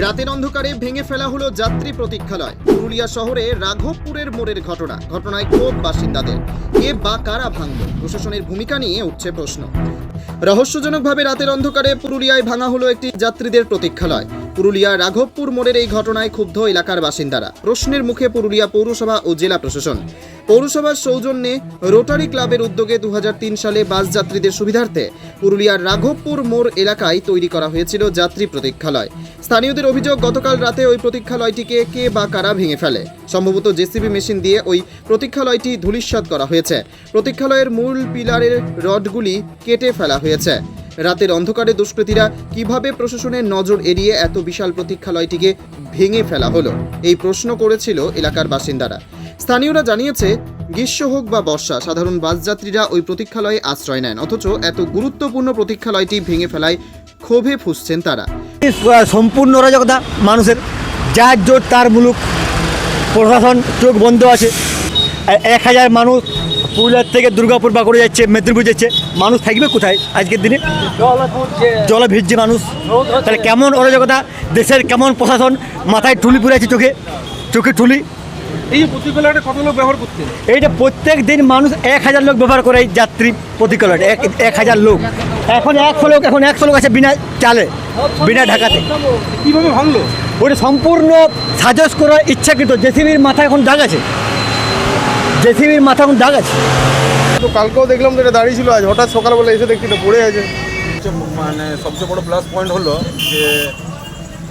রাতের অন্ধকারে ভেঙে ফেলা হলো যাত্রী প্রতীক্ষালয়। পুরুলিয়া শহরে রাঘবপুরের মোড়ের ঘটনা, ঘটনায় ক্ষোভ বাসিন্দাদের। কে বা কারা ভাঙল? প্রশাসনের ভূমিকা নিয়ে উঠছে প্রশ্ন। রহস্যজনকভাবে রাতের অন্ধকারে পুরুলিয়ায় ভাঙা হলো একটি যাত্রীদের প্রতীক্ষালয়। পুরুলিয়া রাঘবপুর মোড়ের এই ঘটনায় ক্ষুব্ধ এলাকার বাসিন্দারা। প্রশ্নের মুখে পুরুলিয়া পৌরসভা ও জেলা প্রশাসন। পৌরসভার সৌজন্যে রোটারি ক্লাবের উদ্যোগে দু হাজার তিন সালে বাস যাত্রীদের সুবিধার্থে পুরুলিয়ার রাঘবপুর মোড় এলাকায় তৈরি করা হয়েছিল যাত্রী প্রতীক্ষালয়। স্থানীয়দের অভিযোগ, গতকাল রাতে ওই প্রতীক্ষালয়টিকে কে বা কারা ভেঙে ফেলে। সম্ভবত জেসিবি মেশিন দিয়ে ওই প্রতীক্ষালয়টি ধূলিসাৎ করা হয়েছে। প্রতীক্ষালয়ের মূল পিলারের রডগুলি কেটে ফেলা হয়েছে। রাতের অন্ধকারে দুষ্কৃতীরা কীভাবে প্রশাসনের নজর এড়িয়ে এত বিশাল প্রতীক্ষালয়টিকে ভেঙে ফেলা হলো? এই প্রশ্ন করেছিল এলাকার বাসিন্দারা। স্থানীয়রা জানিয়েছে, গ্রীষ্ম হোক বা বর্ষা, সাধারণ বাসযাত্রীরা ওই প্রতীক্ষালয়ে আশ্রয় নেন, অথচ এত গুরুত্বপূর্ণ প্রতীক্ষালয়টি ভেঙে ফেলায় ক্ষোভে ফুসছেন তারা। সম্পূর্ণ অরাজকতা মানুষের। যার জোর তার মুলুক। প্রশাসন চোখ বন্ধ আছে। এক হাজার মানুষ পুরুলিয়ার থেকে দুর্গাপুর বাঁকুড়ে যাচ্ছে মেদিনীপুর যাচ্ছে। মানুষ থাকবে কোথায় আজকের দিনে? জলে ভিজছে মানুষ। তাহলে কেমন অরাজকতা দেশের কেমন প্রশাসন মাথায় টুলি পরে আছে চোখে চোখে ঠুলি। এই কত লোক ব্যবহার এইটা প্রত্যেক দিন মানুষ এক হাজার লোক ব্যবহার করে এই যাত্রী প্রতিকূলটা এক এক হাজার লোক। এখন একশো লোক এখন একশো লোক আছে বিনা চালে বিনা ঢাকাতে। কীভাবে ভাঙলো? ওটা সম্পূর্ণ সাজস করার ইচ্ছাকৃত। জেসিবির মাথায় এখন দাগ আছে। জেসিবির মাথা এখন দাগ আছে। তো কালকেও দেখলাম তো এটা দাঁড়িয়ে ছিল আজ হঠাৎ সকালবেলা এসে দেখছি এটা পড়ে আছে। মানে সবচেয়ে বড় প্লাস পয়েন্ট হলো যে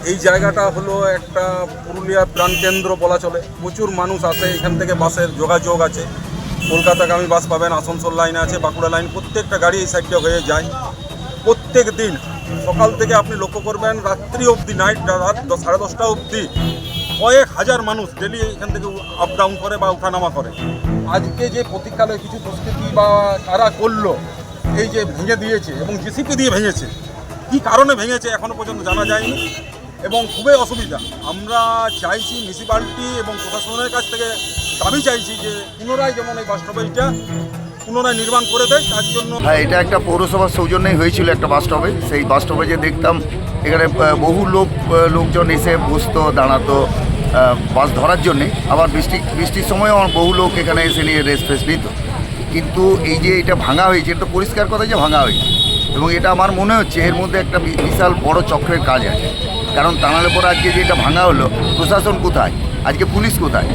এই জায়গাটা হলো একটা পুরুলিয়া প্রাণকেন্দ্র বলা চলে। প্রচুর মানুষ আসে এখান থেকে বাসের যোগাযোগ আছে। কলকাতাগামী বাস পাবেন আসানসোল লাইন আছে বাঁকুড়া লাইন প্রত্যেকটা গাড়ি এই সাইডটা হয়ে যায়। প্রত্যেক দিন সকাল থেকে আপনি লক্ষ্য করবেন রাত্রি অবধি নাইট রাত দশ সাড়ে দশটা অবধি কয়েক হাজার মানুষ ডেলি এখান থেকে আপ ডাউন করে বা উঠানামা করে। আজকে যে প্রতীক্ষালয়ে কিছু দুষ্কৃতি বা কারা করল, এই যে ভেঙে দিয়েছে এবং জেসিপি দিয়ে ভেঙেছে, কি কারণে ভেঙেছে এখনও পর্যন্ত জানা যায়নি এবং খুবই অসুবিধা। আমরা চাইছি মিউনিসিপ্যালিটি এবং প্রশাসনের কাছ থেকে দাবি চাইছি যে পুনরায় যেমন এই বাস স্টপেজটা পুনরায় নির্মাণ করে দেয়, তার জন্য হ্যাঁ এটা একটা পৌরসভার সৌজন্যই হয়েছিল একটা বাস স্টপে সেই বাস স্টপে দেখতাম এখানে বহু লোক লোকজন এসে বসতো, দাঁড়াতো। বাস ধরার জন্যে। আবার বৃষ্টি, বৃষ্টির সময়ও আমার বহু লোক এখানে এসে নিয়ে রেস্ট ফেস্ট নিত। কিন্তু এই যে এটা ভাঙা হয়েছে, এটা তো পরিষ্কার কথা যে ভাঙা হয়েছে। এবং এটা আমার মনে হচ্ছে এর মধ্যে একটা বিশাল বড় চক্রের কাজ আছে। কারণ তা নাহলে পরে আজকে যে এটা ভাঙা হলো, প্রশাসন কোথায়? আজকে পুলিশ কোথায়?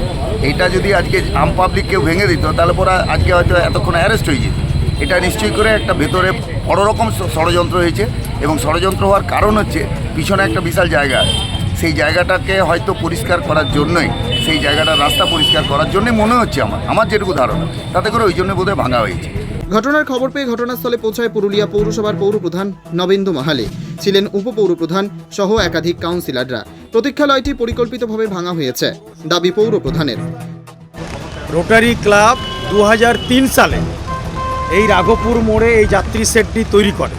এটা যদি আজকে আম পাবলিক কেউ ভেঙে দিত, তাহলে পরে আজকে হয়তো এতক্ষণ অ্যারেস্ট হয়ে যেত। এটা নিশ্চয়ই করে একটা ভেতরে বড় রকম ষড়যন্ত্র হয়েছে। এবং ষড়যন্ত্র হওয়ার কারণ হচ্ছে, পিছনে একটা বিশাল জায়গা আছে। সেই জায়গাটাকে হয়তো পরিষ্কার করার জন্যই সেই জায়গাটা রাস্তা পরিষ্কার করার জন্যই মনে হচ্ছে আমার আমার যেটুকু ধারণা। তাতে করে ওই জন্য বোধহয় ভাঙা হয়েছে। ঘটনার খবর পেয়ে ঘটনাস্থলে পৌঁছায় পুরুলিয়া পৌরসভার পৌরপ্রধান নবেন্দু মাহালে। ছিলেন উপপৌরপ্রধান সহ একাধিক কাউন্সিলররা। প্রতীক্ষালয়টি পরিকল্পিতভাবে ভাঙা হয়েছে দাবি পৌরপ্রধানের। রোটারি ক্লাব দু হাজার তিন সালে এই রাঘবপুর মোড়ে এই যাত্রী সেটটি তৈরি করে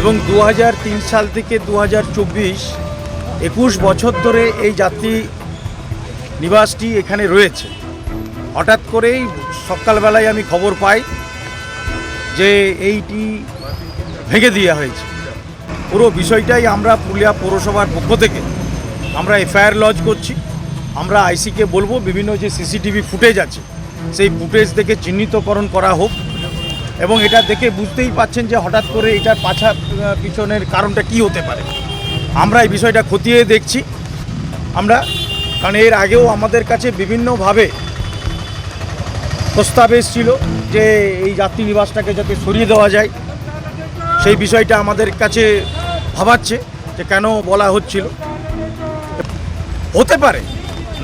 এবং দু হাজার তিন সাল থেকে দু হাজার চব্বিশ একুশ বছর ধরে এই যাত্রী নিবাসটি এখানে রয়েছে। হঠাৎ করেই সকালবেলায় আমি খবর পাই যে এইটি ভেঙে দেওয়া হয়েছে। পুরো বিষয়টাই আমরা পুরুলিয়া পৌরসভার পক্ষ থেকে আমরা এফআইআর লজ করছি। আমরা আইসিকে বলব বিভিন্ন যে সিসিটিভি ফুটেজ আছে, সেই ফুটেজ দেখে চিহ্নিতকরণ করা হোক এবং এটা দেখে বুঝতেই পাচ্ছেন যে হঠাৎ করে এটার পাছা পিছনের কারণটা কি হতে পারে। আমরা এই বিষয়টা খতিয়ে দেখছি। আমরা, কারণ এর আগেও আমাদের কাছে বিভিন্নভাবে প্রস্তাব এসেছিল যে এই যাত্রী নিবাসটাকে যাতে সরিয়ে দেওয়া যায়। সেই বিষয়টা আমাদের কাছে ভাবাচ্ছে যে কেন বলা হচ্ছিল। হতে পারে,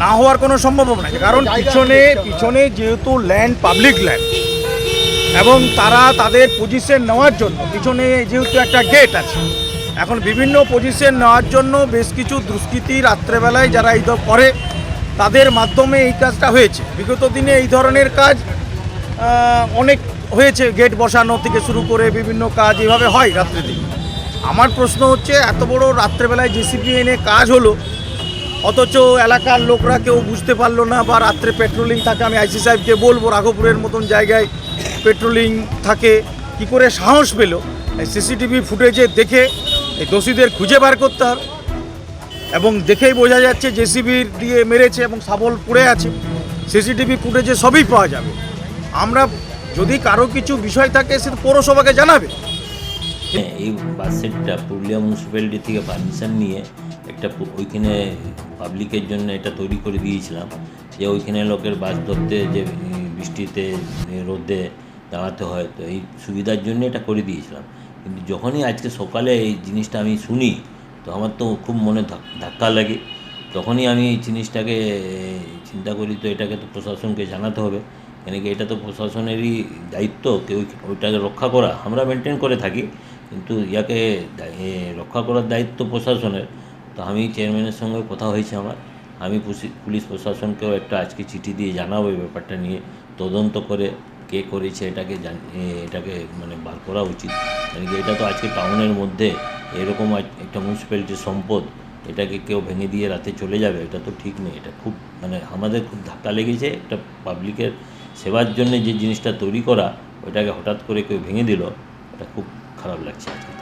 না হওয়ার কোনো সম্ভাবনা নেই, কারণ পিছনে পিছনে যেহেতু ল্যান্ড পাবলিক ল্যান্ড এবং তারা তাদের পজিশন নেওয়ার জন্য, পিছনে যেহেতু একটা গেট আছে এখন বিভিন্ন পজিশন নেওয়ার জন্য বেশ কিছু দুষ্কৃতী রাত্রেবেলায় যারা এই করে, তাদের মাধ্যমে এই কাজটা হয়েছে। বিগত দিনে এই ধরনের কাজ অনেক হয়েছে গেট বসানো থেকে শুরু করে বিভিন্ন কাজ এভাবে হয় রাত্রে দিকে আমার প্রশ্ন হচ্ছে, এত বড় রাত্রেবেলায় জেসিপি এনে কাজ হলো, অথচ এলাকার লোকরা কেউ বুঝতে পারল না, বা রাত্রে পেট্রোলিং থাকে, আমি আইসি সাহেবকে বলব, রাঘবপুরের মতন জায়গায় পেট্রোলিং থাকে, কি করে সাহস পেল? সিসিটিভি ফুটেজে দেখে এই দোষীদের খুঁজে বার করতে হবে। এবং দেখেই বোঝা যাচ্ছে জেসিবির দিয়ে মেরেছে এবং সাবল পড়ে আছে। সিসিটিভি ফুটেজে সবই পাওয়া যাবে। আমরা যদি কারও কিছু বিষয় থাকে, সে পৌরসভাকে জানাবে। হ্যাঁ এই বাস সেটটা পুরুলিয়া মিউনিসিপ্যালিটি থেকে পারমিশন নিয়ে একটা ওইখানে পাবলিকের জন্য এটা তৈরি করে দিয়েছিলাম। যে ওইখানে লোকের বাস ধরতে, যে বৃষ্টিতে রোদে দাঁড়াতে হয়, তো এই সুবিধার জন্য এটা করে দিয়েছিলাম। কিন্তু যখনই আজকে সকালে এই জিনিসটা আমি শুনি, তো আমার তো খুব মনে ধাক্কা লাগে। তখনই আমি এই জিনিসটাকে, চিন্তা করি তো এটাকে তো প্রশাসনকে জানাতে হবে। কেন কি এটা তো প্রশাসনেরই দায়িত্ব, কেউ ওইটাকে রক্ষা করা। আমরা মেনটেন করে থাকি, কিন্তু ইয়াকে রক্ষা করার দায়িত্ব প্রশাসনের। তো আমি চেয়ারম্যানের সঙ্গে কথা হয়েছে আমার। আমি পুলিশ প্রশাসনকেও একটা আজকে চিঠি দিয়ে জানাব এই ব্যাপারটা নিয়ে। তদন্ত করে কে করেছে এটাকে এটাকে মানে বার করা উচিত। কারণ কি এটা তো আজকে টাউনের মধ্যে এরকম একটা মিউনিসিপ্যালিটির সম্পদ, এটাকে কেউ ভেঙে দিয়ে রাতে চলে যাবে, এটা তো ঠিক নেই। এটা খুব মানে আমাদের খুব ধাক্কা লেগেছে একটা পাবলিকের সেবার জন্য যে জিনিসটা তৈরি করা ওটাকে হঠাৎ করে কেউ ভেঙে দিল, এটা খুব খারাপ লাগছে আজকে।